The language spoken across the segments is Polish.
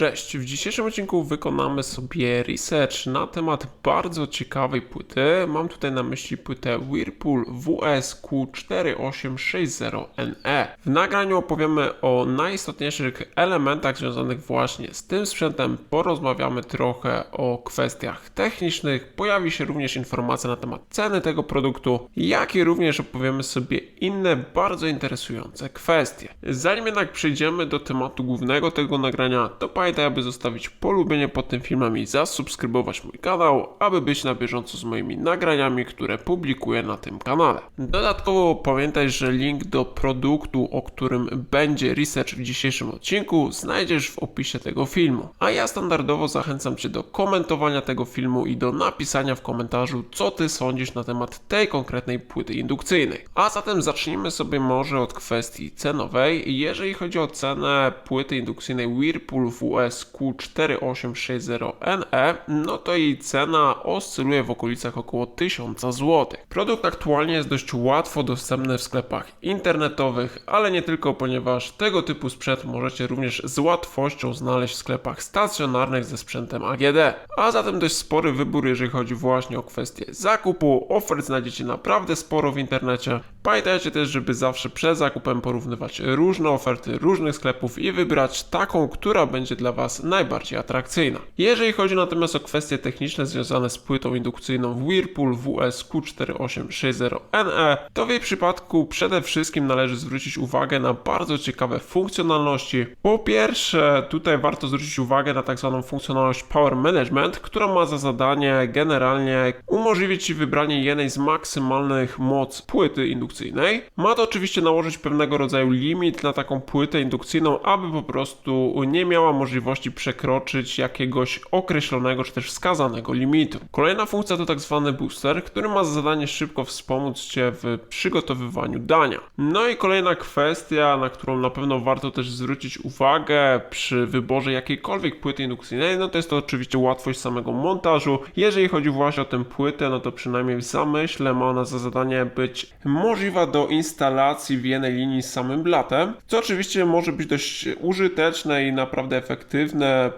Cześć, w dzisiejszym odcinku wykonamy sobie research na temat bardzo ciekawej płyty. Mam tutaj na myśli płytę Whirlpool WSQ4860NE. E. W nagraniu opowiemy o najistotniejszych elementach związanych właśnie z tym sprzętem, porozmawiamy trochę o kwestiach technicznych, pojawi się również informacja na temat ceny tego produktu, jak i również opowiemy sobie inne bardzo interesujące kwestie. Zanim jednak przejdziemy do tematu głównego tego nagrania, to pamiętaj, aby zostawić polubienie pod tym filmem i zasubskrybować mój kanał, aby być na bieżąco z moimi nagraniami, które publikuję na tym kanale. Dodatkowo pamiętaj, że link do produktu, o którym będzie research w dzisiejszym odcinku, znajdziesz w opisie tego filmu. A ja standardowo zachęcam Cię do komentowania tego filmu i do napisania w komentarzu, co Ty sądzisz na temat tej konkretnej płyty indukcyjnej. A zatem zacznijmy sobie może od kwestii cenowej. Jeżeli chodzi o cenę płyty indukcyjnej Whirlpool WSQ4860NE, no to jej cena oscyluje w okolicach około 1000 zł. Produkt aktualnie jest dość łatwo dostępny w sklepach internetowych, ale nie tylko, ponieważ tego typu sprzęt możecie również z łatwością znaleźć w sklepach stacjonarnych ze sprzętem AGD. A zatem dość spory wybór, jeżeli chodzi właśnie o kwestię zakupu. Ofert znajdziecie naprawdę sporo w internecie. Pamiętajcie też, żeby zawsze przed zakupem porównywać różne oferty różnych sklepów i wybrać taką, która będzie dla Was najbardziej atrakcyjna. Jeżeli chodzi natomiast o kwestie techniczne związane z płytą indukcyjną Whirlpool WSQ4860NE, E, to w jej przypadku przede wszystkim należy zwrócić uwagę na bardzo ciekawe funkcjonalności. Po pierwsze, tutaj warto zwrócić uwagę na tak zwaną funkcjonalność Power Management, która ma za zadanie generalnie umożliwić Ci wybranie jednej z maksymalnych moc płyty indukcyjnej. Ma to oczywiście nałożyć pewnego rodzaju limit na taką płytę indukcyjną, aby po prostu nie miała możliwości przekroczyć jakiegoś określonego czy też wskazanego limitu. Kolejna funkcja to tak zwany booster, który ma za zadanie szybko wspomóc Cię w przygotowywaniu dania. No i kolejna kwestia, na którą na pewno warto też zwrócić uwagę przy wyborze jakiejkolwiek płyty indukcyjnej, no to jest to oczywiście łatwość samego montażu. Jeżeli chodzi właśnie o tę płytę, no to przynajmniej w zamyśle ma ona za zadanie być możliwa do instalacji w jednej linii z samym blatem, co oczywiście może być dość użyteczne i naprawdę efektywne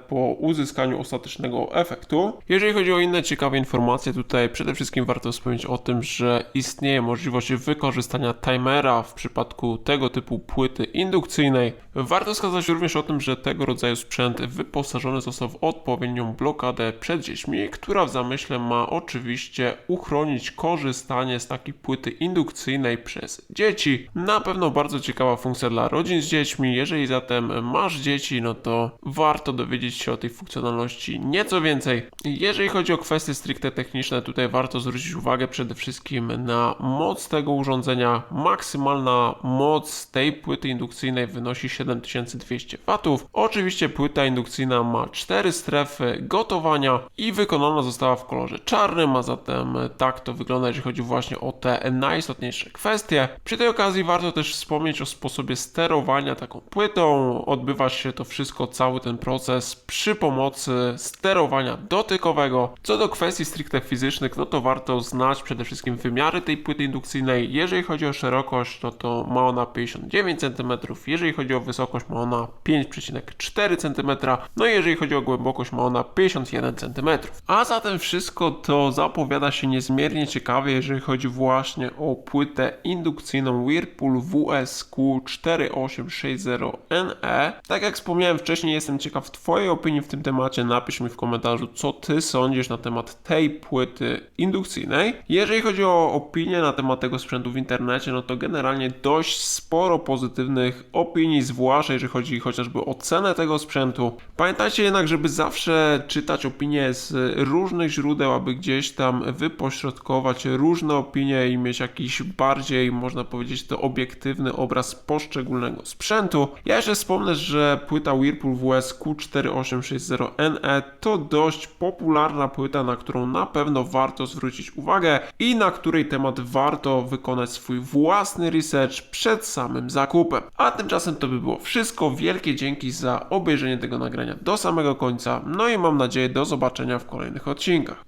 po uzyskaniu ostatecznego efektu. Jeżeli chodzi o inne ciekawe informacje, tutaj przede wszystkim warto wspomnieć o tym, że istnieje możliwość wykorzystania timera w przypadku tego typu płyty indukcyjnej. Warto wskazać również o tym, że tego rodzaju sprzęt wyposażony został w odpowiednią blokadę przed dziećmi, która w zamyśle ma oczywiście uchronić korzystanie z takiej płyty indukcyjnej przez dzieci. Na pewno bardzo ciekawa funkcja dla rodzin z dziećmi. Jeżeli zatem masz dzieci, no to warto dowiedzieć się o tej funkcjonalności nieco więcej. Jeżeli chodzi o kwestie stricte techniczne, tutaj warto zwrócić uwagę przede wszystkim na moc tego urządzenia. Maksymalna moc tej płyty indukcyjnej wynosi 7200 W. Oczywiście płyta indukcyjna ma 4 strefy gotowania i wykonana została w kolorze czarnym, a zatem tak to wygląda, jeżeli chodzi właśnie o te najistotniejsze kwestie. Przy tej okazji warto też wspomnieć o sposobie sterowania taką płytą. Odbywa się to wszystko, cały ten proces przy pomocy sterowania dotykowego. Co do kwestii stricte fizycznych, no to warto znać przede wszystkim wymiary tej płyty indukcyjnej. Jeżeli chodzi o szerokość, no to ma ona 59 cm, jeżeli chodzi o wysokość, ma ona 5,4 cm, no i jeżeli chodzi o głębokość, ma ona 51 cm. A zatem wszystko to zapowiada się niezmiernie ciekawie, jeżeli chodzi właśnie o płytę indukcyjną Whirlpool WSQ4860NE. E. Tak jak wspomniałem wcześniej, jestem ciekaw Twojej opinii w tym temacie. Napisz mi w komentarzu, co Ty sądzisz na temat tej płyty indukcyjnej. Jeżeli chodzi o opinię na temat tego sprzętu w internecie, no to generalnie dość sporo pozytywnych opinii, zwłaszcza jeżeli chodzi chociażby o cenę tego sprzętu. Pamiętajcie jednak, żeby zawsze czytać opinie z różnych źródeł, aby gdzieś tam wypośrodkować różne opinie i mieć jakiś bardziej, można powiedzieć, to obiektywny obraz poszczególnego sprzętu. Ja jeszcze wspomnę, że płyta Whirlpool WS Q4860NE E to dość popularna płyta, na którą na pewno warto zwrócić uwagę i na której temat warto wykonać swój własny research przed samym zakupem. A tymczasem to by było wszystko. Wielkie dzięki za obejrzenie tego nagrania do samego końca. No i mam nadzieję do zobaczenia w kolejnych odcinkach.